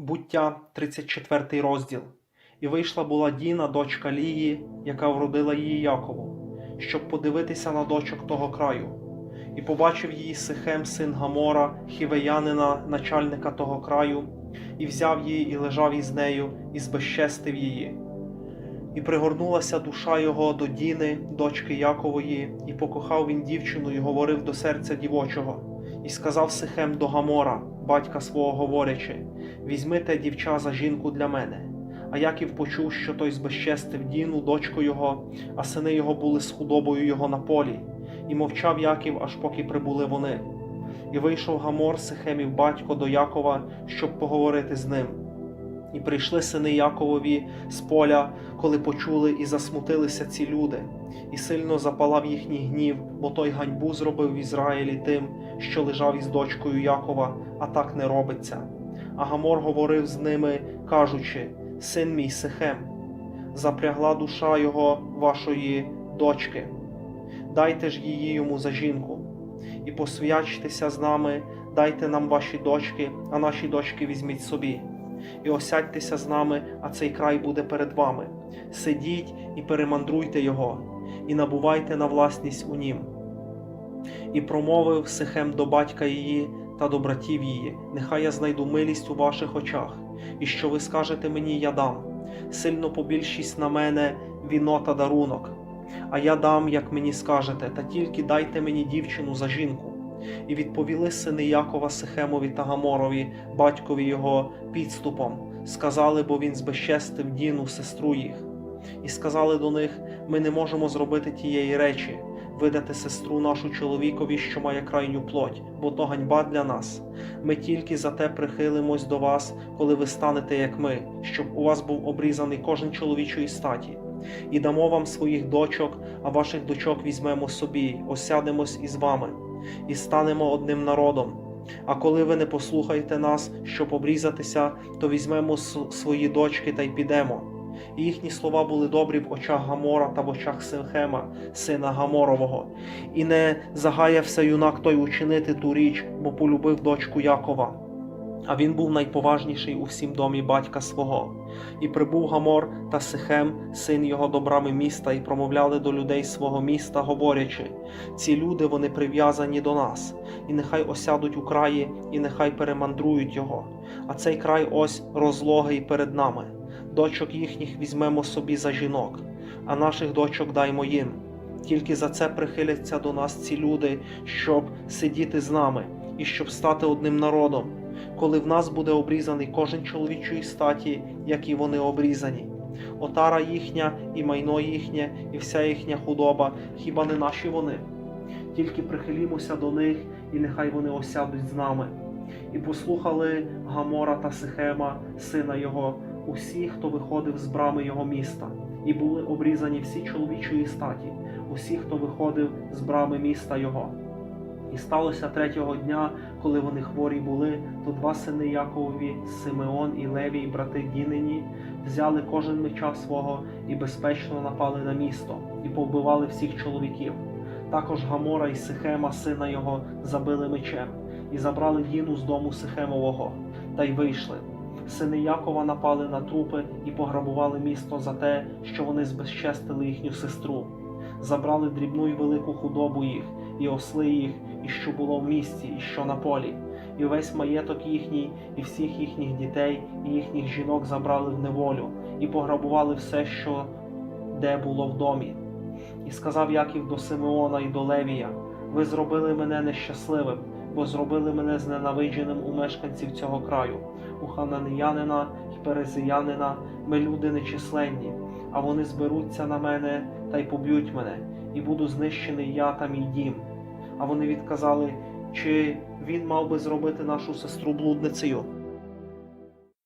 Буття, 34 розділ. І вийшла була Діна, дочка Лії, яка вродила її Якову, щоб подивитися на дочок того краю. І побачив її Сихем, син Гамора, хівеянина, начальника того краю, і взяв її і лежав із нею, і збезчестив її. І пригорнулася душа його до Діни, дочки Якової, і покохав він дівчину, і говорив до серця дівочого. І сказав Сихем до Гамора, батька свого говорячи: Візьми те дівча за жінку для мене. А Яків почув, що той збезчестив Діну, дочку його, а сини його були з худобою його на полі. І мовчав Яків, аж поки прибули вони. І вийшов Гамор, Сихемів батько до Якова, щоб поговорити з ним. І прийшли сини Яковові з поля, коли почули і засмутилися ці люди, і сильно запалав їхній гнів, бо той ганьбу зробив в Ізраїлі тим, що лежав із дочкою Якова, а так не робиться. А Гамор говорив з ними, кажучи: Син мій Сихем, запрягла душа його вашої дочки, дайте ж її йому за жінку, і посвячтеся з нами, дайте нам ваші дочки, а наші дочки візьміть собі. І осядьтеся з нами, а цей край буде перед вами. Сидіть і перемандруйте його, і набувайте на власність у нім. І промовив Сихем до батька її та до братів її: Нехай я знайду милість у ваших очах, і що ви скажете мені, я дам. Сильно побільшість на мене віно та дарунок. А я дам, як мені скажете, та тільки дайте мені дівчину за жінку. І відповіли сини Якова Сихемові та Гаморові, батькові його, підступом, сказали, бо він збезчестив Діну, сестру їх. І сказали до них: Ми не можемо зробити тієї речі, видати сестру нашу чоловікові, що має крайню плоть, бо то ганьба для нас. Ми тільки за те прихилимось до вас, коли ви станете, як ми, щоб у вас був обрізаний кожен чоловічої статі. І дамо вам своїх дочок, а ваших дочок візьмемо собі, осядемось із вами і станемо одним народом. А коли ви не послухаєте нас, щоб обрізатися, то візьмемо свої дочки та й підемо. І їхні слова були добрі в очах Гамора та в очах Синхема, сина Гаморового, і не загаявся юнак той учинити ту річ, бо полюбив дочку Якова. А він був найповажніший у всім домі батька свого. І прибув Гамор та Сихем, син його до брами міста, і промовляли до людей свого міста, говорячи: ці люди вони прив'язані до нас, і нехай осядуть у краї, і нехай перемандрують його. А цей край ось розлогий перед нами. Дочок їхніх візьмемо собі за жінок, а наших дочок даймо їм. Тільки за це прихиляться до нас ці люди, щоб сидіти з нами і щоб стати одним народом, коли в нас буде обрізаний кожен чоловічої статі, як і вони обрізані. Отара їхня, і майно їхнє, і вся їхня худоба, хіба не наші вони? Тільки прихилімося до них, і нехай вони осядуть з нами. І послухали Гамора та Сихема, сина його, усі, хто виходив з брами його міста, і були обрізані всі чоловічої статі, усі, хто виходив з брами міста його. І сталося третього дня, коли вони хворі були, то два сини Яковові, Симеон і Левій, брати Дінині, взяли кожен меча свого і безпечно напали на місто, і повбивали всіх чоловіків. Також Гамора і Сихема, сина його, забили мечем, і забрали Діну з дому Сихемового, та й вийшли. Сини Якова напали на трупи і пограбували місто за те, що вони збезчестили їхню сестру. Забрали дрібну й велику худобу їх, і осли їх, і що було в місті, і що на полі, і весь маєток їхній, і всіх їхніх дітей, і їхніх жінок забрали в неволю, і пограбували все, що де було в домі. І сказав Яків до Симеона і до Левія: Ви зробили мене нещасливим, бо зробили мене зненавидженим у мешканців цього краю, у хананеянина й перезиянина ми люди нечисленні, а вони зберуться на мене та й поб'ють мене, і буду знищений я та мій дім. А вони відказали, чи він мав би зробити нашу сестру блудницею.